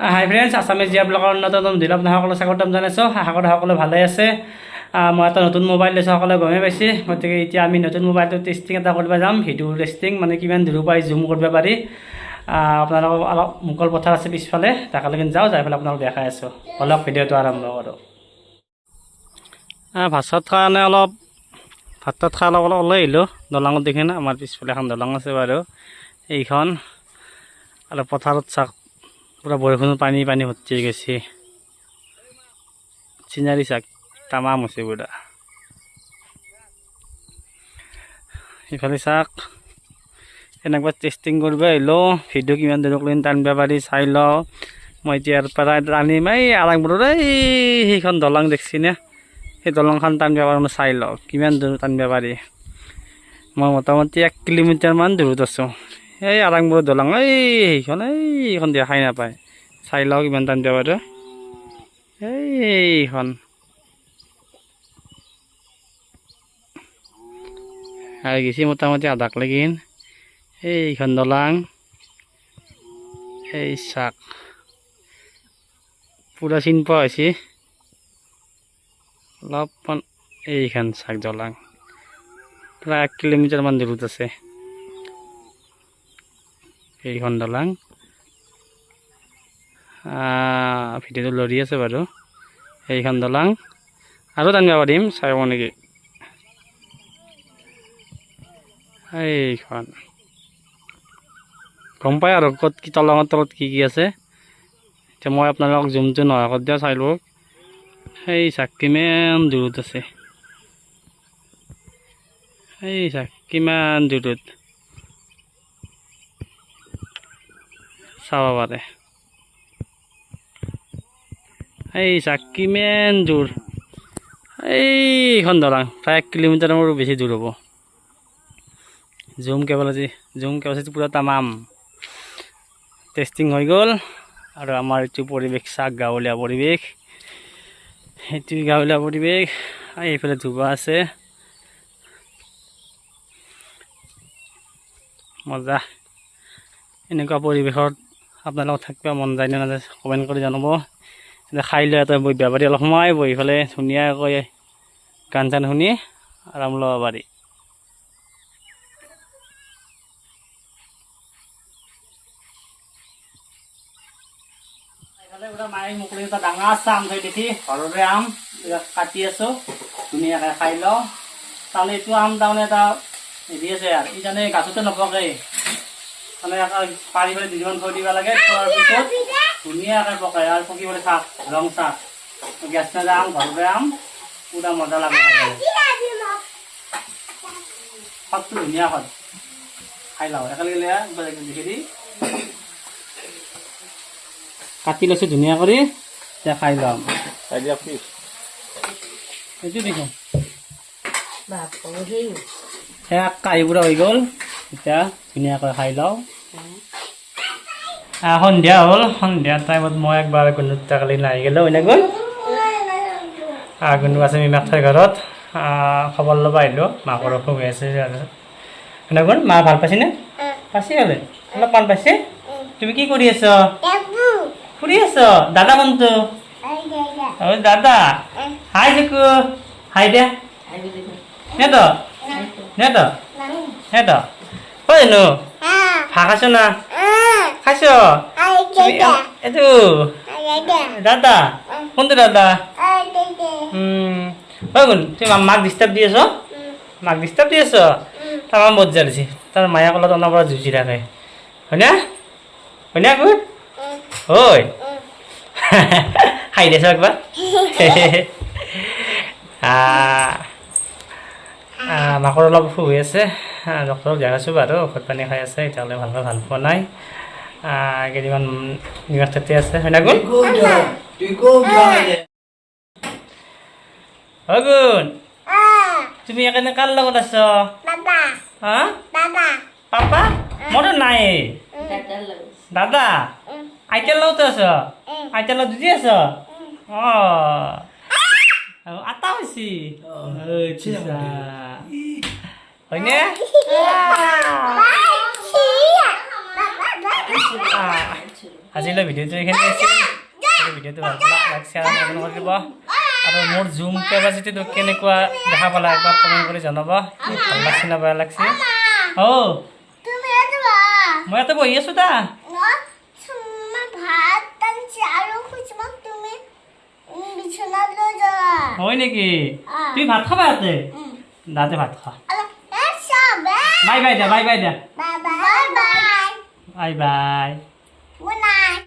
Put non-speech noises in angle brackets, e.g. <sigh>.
High friends Assamese জীয়া ব্লগৰ অন্যতম দিল আপোনাক সকলো স্বাগতম জনাইছোঁ। আশা কৰোঁ সকলো ভালে আছে। মই এটা নতুন মোবাইল লৈছোঁ সকলোৱে গমেই পাইছে। গতিকে এতিয়া আমি নতুন মোবাইলটো টেষ্টিং এটা কৰিব যাম। ভিডিঅ' টেষ্টিং মানে কিমান দূৰৰ পৰা জুম কৰিব পাৰি। আহ, আপোনালোকক অলপ মুকল পথাৰ আছে পিছফালে তালৈকে যাওঁ যাই পেলাই আপোনালোক দেখাই আছোঁ। অলপ ভিডিঅ'টো আৰম্ভ কৰোঁ। ভাত কাৰণে অলপ ভাত তাত খাই অলপ অলপ ওলাই আহিলোঁ। দলঙত দেখি না আমাৰ পিছফালে এখন দলং আছে বাৰু। এইখন। আৰু পথাৰত চাওক পুৰা বৰষুণৰ পানী পানী ভৰ্তি হৈ গৈছে চিনাৰী চাক তামাম হৈছে পুৰা ইফালে চাক এনেকুৱা টেষ্টিং কৰিব আহিলোঁ ভিডিঅ' কিমান দূৰক লৈ টানিব পাৰি চাই লওঁ মই এতিয়া ইয়াৰ পৰা টানিম এই আৰাংপুৰৰ এই সেইখন দলং দেখছি নে সেই দলংখন টানিব পাৰোঁ মই চাই লওঁ কিমান দূৰ টানিব পাৰি মই মোটামুটি এক কিলোমিটাৰমান দূৰত আছোঁ এই আৰাংপুৰৰ দলং, এই সেইখন এইখন দেখাই নাপায়। চাই লওঁ কিমান টানিব পাৰোঁ এইখন আহি গেছি মোটামুটি আধাক লাগিন। এইখন দলাং। এই চাক। পূৰা চিন পোৱা হৈছে। অলপমান এইখন চাক দলাং। প্ৰায় এক কিলোমিটাৰমান দূৰত আছে। এইখন দলাং ভিডিঅ'টো লৰি আছে বাৰু। এইখন দলাং আৰু টানিব পাৰিম চাব নেকি। এইখন। গম পাই আৰু ক'ত কি দলঙৰ তলত কি কি আছে। এতিয়া মই আপোনালোকক জুমটো নহয় কৰি দিয়া চাই লওক সেই চাক কিমান দূৰত আছে। এই চাক কিমান দূৰত। চাব পাৰে এই চাক কিমান দূৰ? এইখন দলং প্ৰায় এক কিলোমিটাৰৰ বেছি দূৰ হ'ব। জুম কেপাচিটি জুম কেপাচিটি পূৰা তামাম। টেষ্টিং হৈ গ'ল আৰু আমাৰ এইটো পৰিৱেশ চাক গাঁৱলীয়া পৰিৱেশ। সেইটো গাঁৱলীয়া পৰিৱেশ এইফালে ধুবা আছে। মজা। এনেকুৱা পৰিৱেশত আপোনালোকক থাকিব মন যায় নে নাযায় কমেণ্ট কৰি জনাব। খাই লৈ এটা বহি পাৰি অলপ সোমাই বহি পেলাই ধুনীয়াকৈ গান চান শুনি আৰাম ল'ব পাৰি। মায়ে মুকলি এটা ডাঙৰ চাম থৈ দেখি ঘৰৰে আম কাটি আছোঁ ধুনীয়াকৈ খাই লওঁ। তাৰমানে এইটো আম তাৰমানে এটা হেৰি আছে আৰু ই তাৰমানে গাছতে নপকে। মানে আকৌ পাৰি পেলাই দুদিনমান থৈ দিব লাগে থোৱাৰ পিছত ধুনীয়াকৈ পকাই আৰু পকিবলৈ চাক ৰং চাক। গেছ নাযায় আম ঘৰৰে আম পুৰা মজা লাগে। খাই সোৱাদটো ধুনীয়া সোৱাদ খাই লওঁ একেলগে দেখি দি কাটি লৈছোঁ ধুনীয়া কৰি এতিয়া খাই ল'ম সেইটো দেখোন। সেয়া কাঁহী বুঢ়া হৈ গ'ল। এতিয়া ধুনীয়াকৈ খাই লওঁ। সন্ধিয়া হ'ল সন্ধিয়া টাইমত মই একবাৰ গুণুত কালি নাহি গ'লোঁ এনেকৈ গুণু আছে মিমাকঠাই ঘৰত। আহ, খবৰ ল'ব আহিলোঁ মাকৰ অসুখ হৈ আছে এনেকৈ মা ভালো পাইছেনে? পাইছে হ'লে অলপ ভালো পাইছে? তুমি কি কৰি আছ? ফুৰি আছ? দাদা কোনটো? ঐ দাদা। হাই দেখো হাই দে। নেত নেত নেত ঐ নো ভাত খাইছ না? খাইছ? এইটো দাদা? কোনটো দাদা? ঐ গুণ তুমি মা- মাক ডিষ্টাৰ্ব দি আছ? মাক ডিষ্টাৰ্ব দি আছ? তামাম বজ্জা দিছে তাৰ মায়ে ক'লত অনাৰ পৰা যুঁজি থাকে হয়নে? হয়নে গুণ ঐ হাই দেছ একবাৰ। <laughs> মাকৰ অলপ অসুখ হৈ আছে ডক্টৰক দেখাইছোঁ বাৰু ঔষধ পানী খাই আছে এতিয়ালৈ ভালকৈ ভালো পোৱা নাই। কেইদিনমান তাতে আছে হয়নে গুণ? হয় গুণ। তুমি এখানে কার লগত আছ? হা? পাপা? মোৰো নাই। দাদা? আইতাৰ লগতো আছ? আইতাৰ লগত দুজি আছ? অঁ। আটা হৈছি। হয়নে আহ, আজিলৈ ভিডিঅ'টো এইখিনি আছিল ভিডিঅ'টো ভালো পালে লাইক শ্বেয়াৰ কমেণ্ট কৰি আৰু মোৰ জুম কেপাচিটিটো কেনেকুৱা দেখা পালা একবাৰ কমেণ্ট কৰি জনাব। কি ভালো লাগছে না বেয়া লাগছে। অ' মই ইয়াতে বহি আছোঁ দা। ন হয় নেকি? তুমি ভাত খাবা ইয়াতে। দাতে ভাত খা। আলা, এ চাবে বাই বাই দা বাই বাই দা bye bye bye bye bye good night